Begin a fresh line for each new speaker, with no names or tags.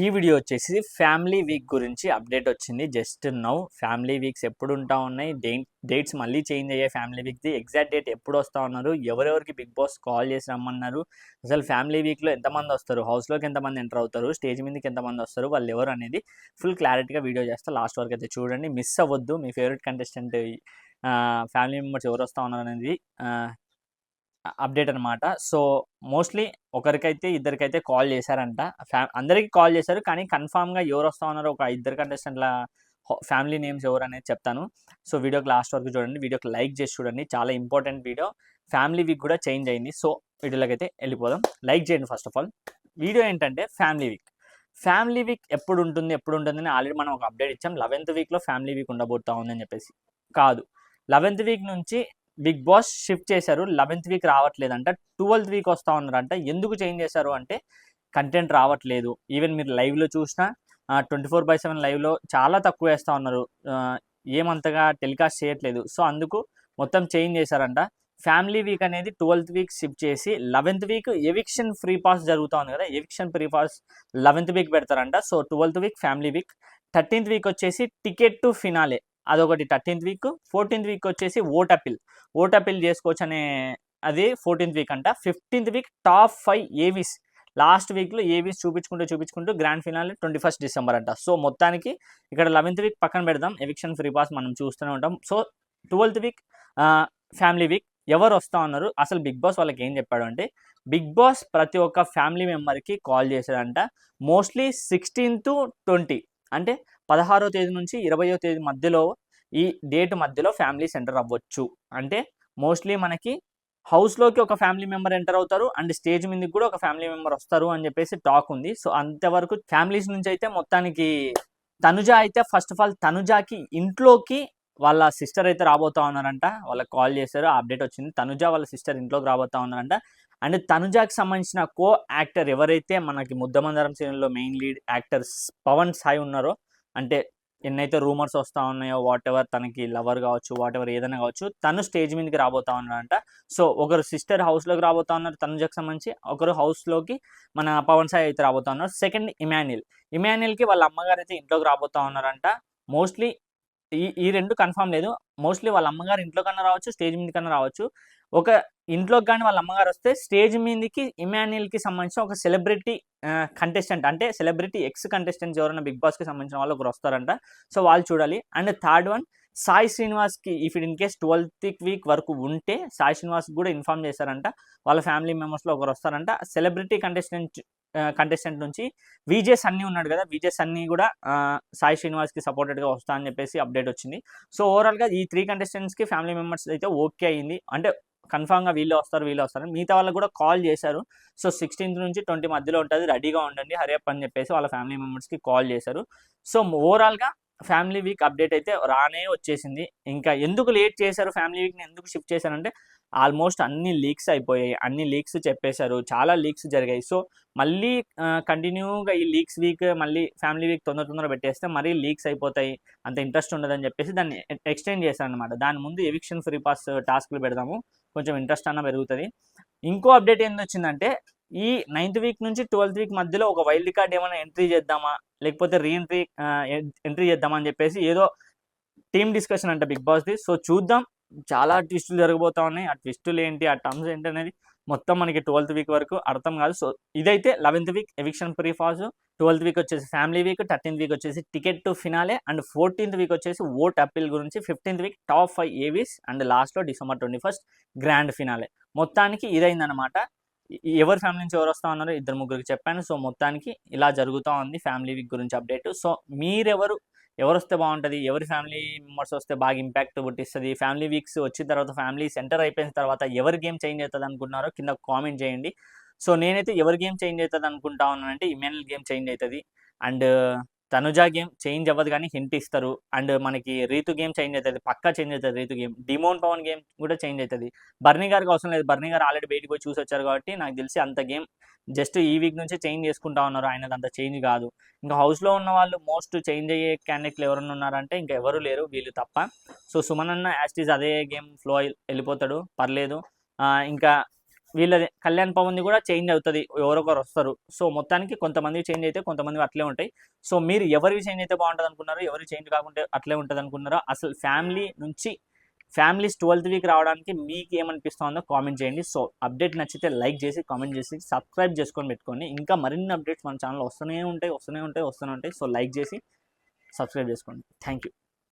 ఈ వీడియో వచ్చేసి family week గురించి అప్డేట్ వచ్చింది. జస్ట్ నౌ ఫ్యామిలీ వీక్స్ ఎప్పుడు ఉంటా ఉన్నాయి డేట్స్ మళ్ళీ చేంజ్ అయ్యాయి ఫ్యామిలీ వీక్ది ఎగ్జాక్ట్ డేట్ ఎప్పుడు వస్తూ ఉన్నారు ఎవరెవరికి బిగ్ బాస్ కాల్ చేసి రమ్మన్నారు అసలు ఫ్యామిలీ వీక్లో ఎంతమంది వస్తారు హౌస్లోకి ఎంతమంది ఎంటర్ అవుతారు స్టేజ్ మీదకి ఎంతమంది వస్తారు వాళ్ళు ఎవరు అనేది ఫుల్ క్లారిటీగా వీడియో చేస్తా. లాస్ట్ వరకు అయితే చూడండి. మిస్ అవ్వద్దు. మీ ఫేవరెట్ కంటెస్టెంట్ ఫ్యామిలీ మెంబర్స్ ఎవరు వస్తూ ఉన్నారు అనేది అప్డేట్ అనమాట సో మోస్ట్లీ ఒకరికైతే ఇద్దరికైతే కాల్ చేశారంట. ఫ్యా అందరికీ కాల్ చేశారు. కానీ కన్ఫామ్గా ఎవరు వస్తా ఉన్నారో ఒక ఇద్దరు కంటెస్టెంట్ల ఫ్యామిలీ నేమ్స్ ఎవరు అనేది చెప్తాను. సో వీడియోకి లాస్ట్ వరకు చూడండి. వీడియోకి లైక్ చేసి చూడండి. చాలా ఇంపార్టెంట్ వీడియో. ఫ్యామిలీ వీక్ కూడా చేంజ్ అయింది. సో వీడియోలోకి అయితే వెళ్ళిపోదాం. లైక్ చేయండి ఫస్ట్ ఆఫ్ ఆల్. వీడియో ఏంటంటే ఫ్యామిలీ వీక్. ఫ్యామిలీ వీక్ ఎప్పుడు ఉంటుంది ఎప్పుడు ఉంటుందని ఆల్రెడీ మనం ఒక అప్డేట్ ఇచ్చాం. లెవెన్త్ వీక్లో ఫ్యామిలీ వీక్ ఉండబోతా ఉందని చెప్పేసి. కాదు. లెవెన్త్ వీక్ నుంచి బిగ్ బాస్ షిఫ్ట్ చేశారు. లెవెన్త్ వీక్ రావట్లేదంట. ట్వెల్త్ వీక్ వస్తూ ఉన్నారంట. ఎందుకు చేంజ్ చేశారు అంటే కంటెంట్ రావట్లేదు. ఈవెన్ మీరు లైవ్లో చూసినా ట్వంటీ ఫోర్ బై సెవెన్ లైవ్లో చాలా తక్కువ వేస్తూ ఉన్నారు. ఏమంతగా టెలికాస్ట్ చేయట్లేదు. సో అందుకు మొత్తం చేంజ్ చేశారంట. ఫ్యామిలీ వీక్ అనేది ట్వెల్త్ వీక్ షిఫ్ట్ చేసి eleventh week eviction free pass జరుగుతూ ఉంది కదా. Eviction free pass eleventh week పెడతారంట. So twelfth week family week. Thirteenth week వచ్చేసి టికెట్ టు ఫినాలే. అదొకటి థర్టీన్త్ వీక్. ఫోర్టీన్త్ వీక్ వచ్చేసి ఓట్ అపిల్ ఓట్ అపిల్ చేసుకోవచ్చు అనే అది ఫోర్టీన్త్ వీక్ అంట. Fifteenth week top five AVs. Last వీక్లో AVs చూపించుకుంటూ చూపించుకుంటూ grand finale twenty first December అంట. సో మొత్తానికి ఇక్కడ లెవెన్త్ వీక్ పక్కన పెడదాం. ఎవిక్షన్ ఫ్రీ పాస్ మనం చూస్తూనే ఉంటాం. So twelfth week family week ఎవరు వస్తా ఉన్నారు? అసలు బిగ్ బాస్ వాళ్ళకి ఏం చెప్పాడు అంటే బిగ్ బాస్ ప్రతి ఒక్క ఫ్యామిలీ మెంబర్కి కాల్ చేశాడంట మోస్ట్లీ సిక్స్టీన్ టు ట్వంటీ. అంటే పదహారో తేదీ నుంచి ఇరవయో తేదీ మధ్యలో ఈ డేట్ మధ్యలో ఫ్యామిలీ సెంటర్ అవ్వచ్చు. అంటే మోస్ట్లీ మనకి హౌస్లోకి ఒక ఫ్యామిలీ మెంబర్ ఎంటర్ అవుతారు అండ్ స్టేజ్ మీదకి కూడా ఒక ఫ్యామిలీ మెంబర్ వస్తారు అని చెప్పేసి టాక్ ఉంది. సో అంతవరకు ఫ్యామిలీస్ నుంచి అయితే మొత్తానికి తనుజ అయితే ఫస్ట్ ఆఫ్ ఆల్ తనుజాకి ఇంట్లోకి వాళ్ళ సిస్టర్ అయితే రాబోతా ఉన్నారంట. వాళ్ళకి కాల్ చేశారు అప్డేట్ వచ్చింది. తనుజ వాళ్ళ సిస్టర్ ఇంట్లోకి రాబోతా ఉన్నారంట. అండ్ తనుజాకి సంబంధించిన కో యాక్టర్ ఎవరైతే మనకి ముద్దమందరం సీరియల్లో main lead actors Pavan Sai ఉన్నారో అంటే ఎన్నైతే రూమర్స్ వస్తూ ఉన్నాయో వాట్ ఎవర్ తనకి లవర్ కావచ్చు వాట్ ఎవర్ ఏదైనా కావచ్చు తను స్టేజ్ మీదకి రాబోతా ఉన్నారంట సో ఒకరు సిస్టర్ హౌస్లోకి రాబోతా ఉన్నారు తనుజకు సంబంధించి. ఒకరు హౌస్లోకి మన పవన్ సాయి అయితే రాబోతా ఉన్నారు. సెకండ్ ఇమాన్యుల్ ఇమాన్యుల్కి వాళ్ళ అమ్మగారు అయితే ఇంట్లోకి రాబోతా ఉన్నారంట. మోస్ట్లీ ఈ ఈ రెండు కన్ఫామ్ లేదు. మోస్ట్లీ వాళ్ళ అమ్మగారు ఇంట్లో కన్నా రావచ్చు స్టేజ్ మీద కన్నా రావచ్చు. ఒక ఇంట్లోకి కానీ వాళ్ళ అమ్మగారు వస్తే స్టేజ్ మీదకి ఇమాన్యుయల్కి సంబంధించిన ఒక సెలబ్రిటీ కంటెస్టెంట్ అంటే సెలబ్రిటీ ఎక్స్ కంటెస్టెంట్స్ ఎవరైనా బిగ్ బాస్కి సంబంధించిన వాళ్ళు ఒకరు వస్తారంట. సో వాళ్ళు చూడాలి. And third one Sai శ్రీనివాస్కి if in case twelfth week వరకు ఉంటే సాయి శ్రీనివాస్ కూడా ఇన్ఫామ్ చేశారంట. వాళ్ళ ఫ్యామిలీ మెంబర్స్లో ఒకరు వస్తారంట. సెలబ్రిటీ కంటెస్టెంట్ కంటెస్టెంట్ నుంచి. విజే సన్నీ ఉన్నాడు కదా విజే సన్నీ కూడా సాయి శ్రీనివాస్కి సపోర్టెడ్గా వస్తా అని చెప్పేసి అప్డేట్ వచ్చింది. సో ఓవరాల్గా ఈ త్రీ కంటెస్టెంట్స్కి ఫ్యామిలీ మెంబర్స్ అయితే ఓకే అయింది. అంటే కన్ఫామ్గా వీళ్ళు వస్తారు వీళ్ళు వస్తారు మిగతా వాళ్ళకి కూడా కాల్ చేశారు. సో సిక్స్టీన్త్ నుంచి ట్వంటీ మధ్యలో ఉంటుంది రెడీగా ఉండండి హరియప్ అని చెప్పేసి వాళ్ళ ఫ్యామిలీ మెంబర్స్కి కాల్ చేశారు. సో ఓవరాల్గా ఫ్యామిలీ వీక్ అప్డేట్ అయితే రానే వచ్చేసింది. ఇంకా ఎందుకు లేట్ చేశారు? ఫ్యామిలీ వీక్ని ఎందుకు షిఫ్ట్ చేశారంటే ఆల్మోస్ట్ అన్ని లీక్స్ అయిపోయాయి. అన్ని లీక్స్ చెప్పేశారు. చాలా లీక్స్ జరిగాయి. సో మళ్ళీ కంటిన్యూగా ఈ లీక్స్ వీక్ మళ్ళీ ఫ్యామిలీ వీక్ తొందర తొందర పెట్టేస్తే మరీ లీక్స్ అయిపోతాయి. అంత ఇంట్రెస్ట్ ఉండదని చెప్పేసి దాన్ని ఎక్స్టెండ్ చేశారు అనమాట దాని ముందు ఎవిక్షన్ ఫ్రీ పాస్ టాస్క్లు పెడదాము. కొంచెం ఇంట్రెస్ట్ అన్న పెరుగుతుంది. ఇంకో అప్డేట్ ఏంది వచ్చిందంటే ఈ నైన్త్ వీక్ నుంచి ట్వెల్త్ వీక్ మధ్యలో ఒక వైల్డ్ కార్డ్ ఏమైనా ఎంట్రీ చేద్దామా? లేకపోతే రీఎంట్రీ ఎంట్రీ చేద్దామా అని చెప్పేసి ఏదో టీమ్ డిస్కషన్ అంట బిగ్ బాస్ది సో చూద్దాం. చాలా ట్విస్టులు జరగబోతా ఉన్నాయి. ఆ ట్విస్టులు ఏంటి? ఆ టర్మ్స్ ఏంటి అనేది మొత్తం మనకి ట్వెల్త్ వీక్ వరకు అర్థం కాదు. సో ఇదైతే eleventh week eviction free pass twelfth week వచ్చేసి ఫ్యామిలీ వీక్ థర్టీన్త్ వీక్ వచ్చేసి ticket to finale and fourteenth week వచ్చేసి ఓట్ అప్పీల్ గురించి fifteenth week top five AVs and లాస్ట్లో December twenty first grand finale మొత్తానికి ఇదైందనమాట ఎవరి family నుంచి ఎవరు వస్తా ఉన్నారో ఇద్దరు ముగ్గురికి చెప్పాను సో మొత్తానికి ఇలా జరుగుతూ ఉంది ఫ్యామిలీ వీక్ గురించి అప్డేట్ సో మీరెవరు ఎవరు వస్తే బాగుంటుంది ఎవరి ఫ్యామిలీ మెంబర్స్ వస్తే బాగా ఇంపాక్ట్ పుట్టిస్తుంది ఫ్యామిలీ వీక్స్ వచ్చిన తర్వాత ఫ్యామిలీ సెంటర్ అయిపోయిన తర్వాత ఎవరి గేమ్ చేంజ్ అవుతుంది అనుకుంటున్నారో కింద కామెంట్ చేయండి. సో నేనైతే ఎవరి గేమ్ చేంజ్ అవుతుంది అనుకుంటా ఉన్నానంటే ఇమెయిల్ గేమ్ చేంజ్ అవుతుంది. అండ్ తనుజా గేమ్ చేంజ్ అవ్వదు కానీ హింట్ ఇస్తారు. అండ్ మనకి రీతు గేమ్ చేంజ్ అవుతుంది పక్కా చేంజ్ అవుతుంది Ritu game. Demon Pavan game కూడా చేంజ్ అవుతుంది. బర్నీ గారికి అవసరం లేదు. బర్నీ గారు ఆల్రెడీ బయటకు పోయి చూసి వచ్చారు కాబట్టి నాకు తెలిసి అంత గేమ్ జస్ట్ ఈ వీక్ నుంచే చేంజ్ చేసుకుంటా ఉన్నారు. ఆయనది అంత చేంజ్ కాదు. ఇంకా హౌస్లో ఉన్న వాళ్ళు మోస్ట్ చేంజ్ అయ్యే క్యాండిడేట్లు ఎవరైనా ఉన్నారంటే ఇంకా ఎవరు లేరు. వీళ్ళు తప్ప. సో సుమన్ అన్న యాస్టీజ్ అదే గేమ్ ఫ్లో వెళ్ళిపోతాడు. పర్లేదు. ఇంకా వీళ్ళ కళ్యాణ్ పవన్ది కూడా చేంజ్ అవుతుంది ఎవరొకరు వస్తారు. సో మొత్తానికి కొంతమంది చేంజ్ అయితే కొంతమంది అట్లే ఉంటాయి. సో మీరు ఎవరికి చేంజ్ అయితే బాగుంటుంది అనుకున్నారో ఎవరు చేంజ్ కాకుంటే అట్లే ఉంటుంది అనుకున్నారో అసలు ఫ్యామిలీ నుంచి ఫ్యామిలీస్ ట్వెల్త్ వీక్ రావడానికి మీకు ఏమనిపిస్తుందో కామెంట్ చేయండి. సో అప్డేట్ నచ్చితే లైక్ చేసి కామెంట్ చేసి సబ్స్క్రైబ్ చేసుకొని పెట్టుకోండి. ఇంకా మరిన్ని అప్డేట్స్ మన ఛానల్ వస్తూనే ఉంటాయి వస్తూనే ఉంటాయి వస్తూనే ఉంటాయి. సో లైక్ చేసి సబ్స్క్రైబ్ చేసుకోండి. Thank you